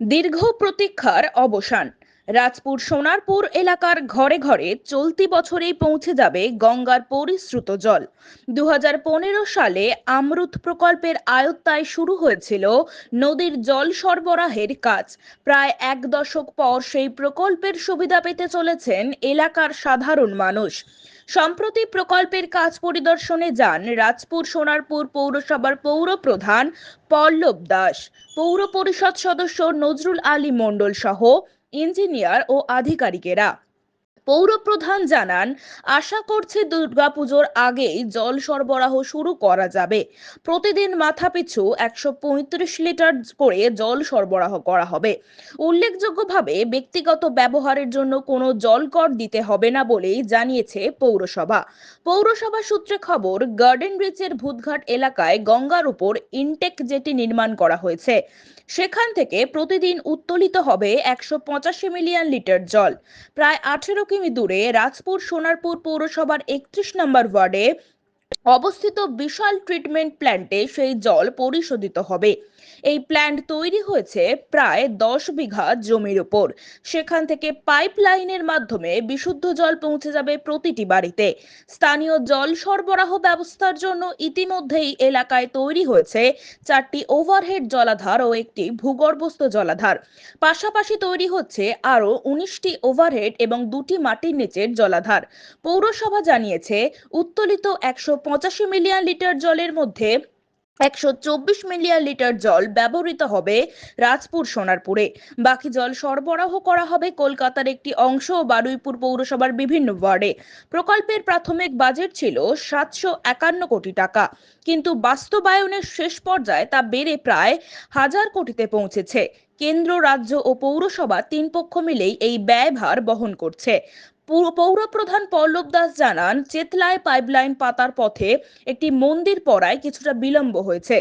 দীর্ঘ প্রতীক্ষার অবসান। রাজপুর সোনারপুর এলাকার ঘরে ঘরে চলতি বছরেই পৌঁছে যাবে গঙ্গার পরিশ্রুত জল। দু হাজার পনেরো সালে আমরুত প্রকল্পের আয়ত্তায় শুরু হয়েছিল নদীর জল সরবরাহের কাজ। প্রায় এক দশক পর সেই প্রকল্পের সুবিধা পেতে চলেছেন এলাকার সাধারণ মানুষ। সম্প্রতি প্রকল্পের কাজ পরিদর্শনে যান রাজপুর সোনারপুর পৌরসভার পৌর প্রধান পল্লব দাস। পৌর পরিষদ সদস্য নজরুল আলী মণ্ডল সহ ইঞ্জিনিয়ার ও আধিকারিকেরা। পৌর প্রধান জানান, আশা করছে দুর্গাপুজোর আগেই জল সরবরাহ শুরু করা যাবে। প্রতিদিন মাথাপিছু একশো পঁয়ত্রিশ লিটার করে জল সরবরাহ করা হবে। উল্লেখযোগ্যভাবে ব্যক্তিগত ব্যবহারের জন্য কোনো জল কর দিতে হবে না বলেই জানিয়েছে পৌরসভা। পৌরসভা সূত্রে খবর, গার্ডেন ব্রিজের ভূতঘাট এলাকায় গঙ্গার উপর ইনটেক জেটি নির্মাণ করা হয়েছে। সেখান থেকে প্রতিদিন উত্তোলিত হবে একশো পঁচাশি মিলিয়ন লিটার জল। প্রায় আঠেরো কিমি দূরে রাজপুর সোনারপুর পৌরসভার একত্রিশ নম্বর ওয়ার্ডে অবস্থিত বিশাল ট্রিটমেন্ট প্ল্যান্টে সেই জল পরিশোধিত হবে। এই প্ল্যান্ট তৈরি হয়েছে প্রায় দশ বিঘা জমির উপর। সেখান থেকে পাইপ লাইনের মাধ্যমে বিশুদ্ধ জল পৌঁছে যাবে প্রতিটি বাড়িতে। স্থানীয় জল সরবরাহ ব্যবস্থার জন্য ইতিমধ্যেই এলাকায় তৈরি হয়েছে চারটি ওভারহেড জলাধার ও একটি ভূগর্ভস্থ জলাধার। পাশাপাশি তৈরি হচ্ছে আরও উনিশটি ওভারহেড এবং দুটি মাটির নিচের জলাধার। পৌরসভা জানিয়েছে, উত্তোলিত একশো পঁচাশি মিলিয়ন লিটার জলের মধ্যে একশো চব্বিশ মিলিয়ন লিটার জল ব্যবহৃত হবে রাজপুর, সোনারপুরে। বাকি জল সরবরাহ করা হবে কলকাতার একটি অংশ ও বারুইপুর পৌরসভার বিভিন্ন ওয়ার্ডে। প্রকল্পের প্রাথমিক বাজেট ছিল সাতশো একান্ন কোটি টাকা। কিন্তু বাস্তবায়নের শেষ পর্যায়ে তা বেড়ে প্রায় হাজার কোটিতে পৌঁছেছে। কেন্দ্র, রাজ্য ও পৌরসভা তিন পক্ষ মিলেই এই ব্যয়ভার বহন করছে। পৌরপ্রধান পল্লব দাস জানান চেতলায় পাইপলাইন পাতার পথে একটি মন্দির পড়ায় কিছুটা বিলম্ব হয়েছে।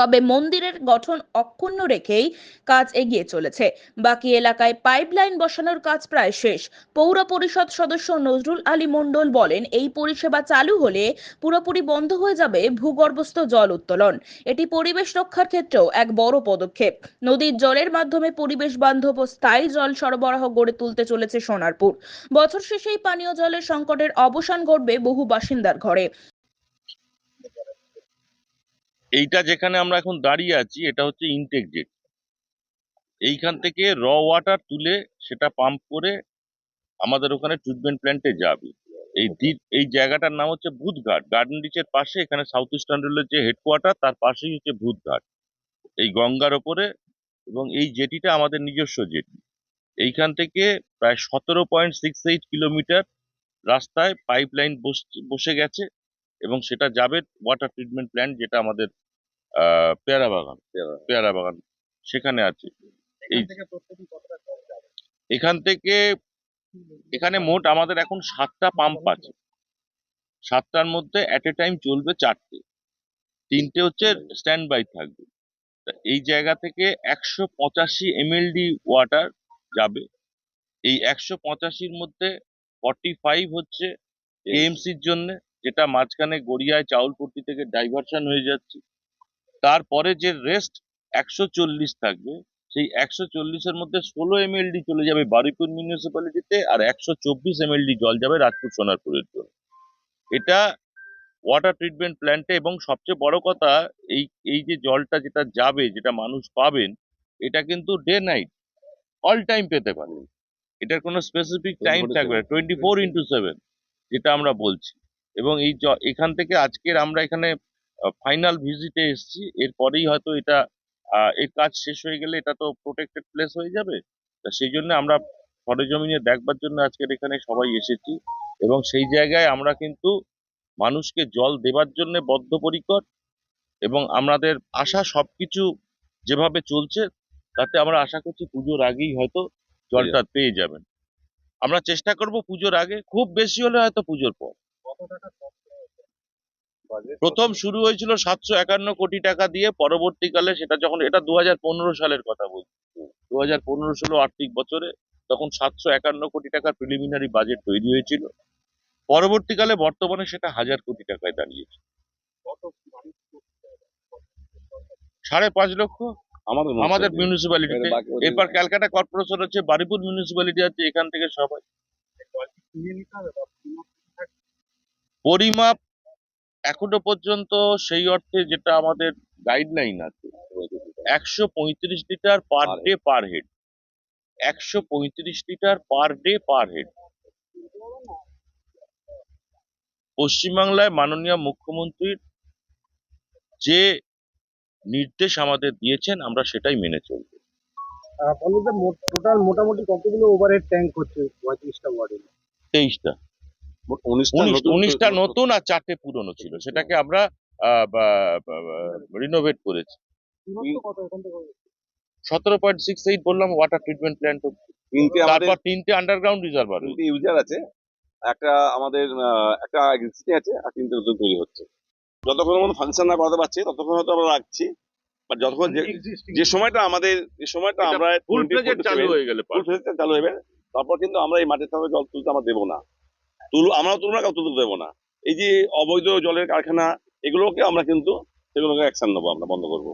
তবে মন্দিরের গঠন অক্ষুণ্ণ রেখেই কাজ এগিয়ে চলেছে। বাকি এলাকায় পাইপলাইন বসানোর কাজ প্রায় শেষ। পৌর পরিষদ সদস্য নজরুল আলী মণ্ডল বলেন, এই পরিষেবা চালু হলে পুরোপুরি বন্ধ হয়ে যাবে ভূগর্ভস্থ জল উত্তোলন। এটি পরিবেশ রক্ষার ক্ষেত্রেও এক বড় পদক্ষেপ। নদীর জলের মাধ্যমে পরিবেশ বান্ধব ও স্থায়ী জল সরবরাহ গড়ে তুলতে চলেছে সোনারপুর। বছর শেষেই পানীয় জলের সংকটের অবসান ঘটবে বহু বাসিন্দার ঘরে। এইটা যেখানে আমরা এখন দাঁড়িয়ে আছি, এটা হচ্ছে ইনটেক জেট এইখান থেকে র ওয়াটার তুলে সেটা পাম্প করে আমাদের ওখানে ট্রিটমেন্ট প্ল্যান্টে যাবে। এই দ্বীপ এই জায়গাটার নাম হচ্ছে ভূতঘাট। গার্ডেন রিচের পাশে এখানে সাউথ ইস্টার্ন রেলের যে হেডকোয়ার্টার তার পাশেই হচ্ছে ভূতঘাট। এই গঙ্গার ওপরে এবং এই জেটিটা আমাদের নিজস্ব জেটি এইখান থেকে প্রায় সতেরো পয়েন্ট সিক্স এইট কিলোমিটার রাস্তায় পাইপ লাইন বসে গেছে। এবং সেটা যাবে ওয়াটার ট্রিটমেন্ট প্ল্যান্ট যেটা আমাদের পেয়ারা বাগান পেয়ারা বাগান। সেখানে আছে। এই এখান থেকে এখানে মোট আমাদের এখন সাতটা পাম্প আছে। সাতটার মধ্যে অ্যাট এ টাইম চলবে চারটে। তিনটে হচ্ছে স্ট্যান্ড বাই থাকবে এই জায়গা থেকে একশো পঁচাশি এমএলডি ওয়াটার যাবে। এই একশো পঁচাশির মধ্যে ফর্টি ফাইভ হচ্ছে এএমসির জন্য। যেটা মাঝখানে গড়িয়ায় চাউলপট্টি থেকে ডাইভারশন হয়ে যাচ্ছে। তারপরে যে রেস্ট একশো চল্লিশ থাকবে সেই একশো চল্লিশের মধ্যে ষোলো এমএলডি চলে যাবে বারুইপুর মিউনিসিপ্যালিটিতে আর একশো চব্বিশ এমএলডি জল যাবে রাজপুর সোনারপুরের জন্য। এটা ওয়াটার ট্রিটমেন্ট প্ল্যান্টে এবং সবচেয়ে বড় কথা এই এই যে জলটা যেটা যাবে যেটা মানুষ পাবেন এটা কিন্তু ডে নাইট অল টাইম পেতে পারবে এটার কোনো স্পেসিফিক টাইম থাকবে না টোয়েন্টি ফোর ইন্টু সেভেন যেটা আমরা বলছি। এবং এই এখান থেকে আজকের আমরা এখানে ফাইনাল ভিজিটে এসেছি। এরপরেই হয়তো এটা এর কাজ শেষ হয়ে গেলে এটা তো প্রোটেক্টেড প্লেস হয়ে যাবে। তা সেই জন্য আমরা সরেজমিনে দেখবার জন্য আজকের এখানে সবাই এসেছি এবং সেই জায়গায় আমরা কিন্তু মানুষকে জল দেবার জন্য বদ্ধপরিকর এবং আমাদের আশা সবকিছু যেভাবে চলছে তাতে আমরা আশা করছি পুজোর আগেই হয়তো জলটা পেয়ে যাবেন। আমরা চেষ্টা করব পুজোর আগে খুব বেশি হলে হয়তো পুজোর পর। প্রথম শুরু হয়েছিল সাতশো একান্ন কোটি টাকা দিয়ে পরবর্তীকালে সেটা যখন এটা দু সালের কথা বলছি। দু হাজার পনেরো ষোলো আর্থিক বছরে তখন সাতশো একান্ন কোটি টাকার প্রিলিমিনারি বাজেট তৈরি হয়েছিল। পরবর্তীকালে বর্তমানে সেটা হাজার কোটি টাকায় দাঁড়িয়েছে। সাড়ে পাঁচ লক্ষ? আমাদের। মিউনিসিপ্যালিটিতে ওদের- এরপর ক্যালকাটা কর্পোরেশন হচ্ছে বারিপুর মিউনিসিপ্যালিটি আছে এখান থেকে সবাই। পরিমাপ এখনও পর্যন্ত সেই অর্থে যেটা আমাদের গাইডলাইন আছে। একশো পঁয়ত্রিশ litre per day per head একশো পঁয়ত্রিশ litre per day per head পশ্চিমবাংলায় মাননীয় মুখ্যমন্ত্রীর যে নির্দেশ আমাদের দিয়েছেন আমরা সেটাই মেনে চলব। টোটাল মোটামুটি কতগুলো ওভারহেড ট্যাঙ্ক হচ্ছে পঁয়ত্রিশটা ওয়ার্ডে তেইশটা। উনিশটা নতুন- আর চারটে পুরনো ছিল। সেটাকে আমরা রিনোভেট করেছি। সতেরো পয়েন্ট সিক্স এইট বললাম ওয়াটার ট্রিটমেন্ট প্ল্যান্ট তারপর তিনটে আন্ডারগ্রাউন্ড রিজার্ভার ইউজার আছে। একটা আমাদের আহ, একটা এক্সিস্টিং আছে আর তিনটে নতুন তৈরি হচ্ছে। যতক্ষণ মতো ফাংশন না করাতে পারছি ততক্ষণ হয়তো আমরা রাখছি। বাট যতক্ষণ যে- যে সময়টা আমাদের যে সময়টা আমরা ফুল চালু হয়ে গেলে ফুল চালু হবে তারপর কিন্তু আমরা এই মাটির থেকে জল তুলতে আমরা দেবো না। তুল তুলনা না তুলতে দেবো না। এই যে অবৈধ জলের কারখানা, এগুলোকে আমরা কিন্তু সেগুলোকে অ্যাকশন নেব, আমরা বন্ধ করব।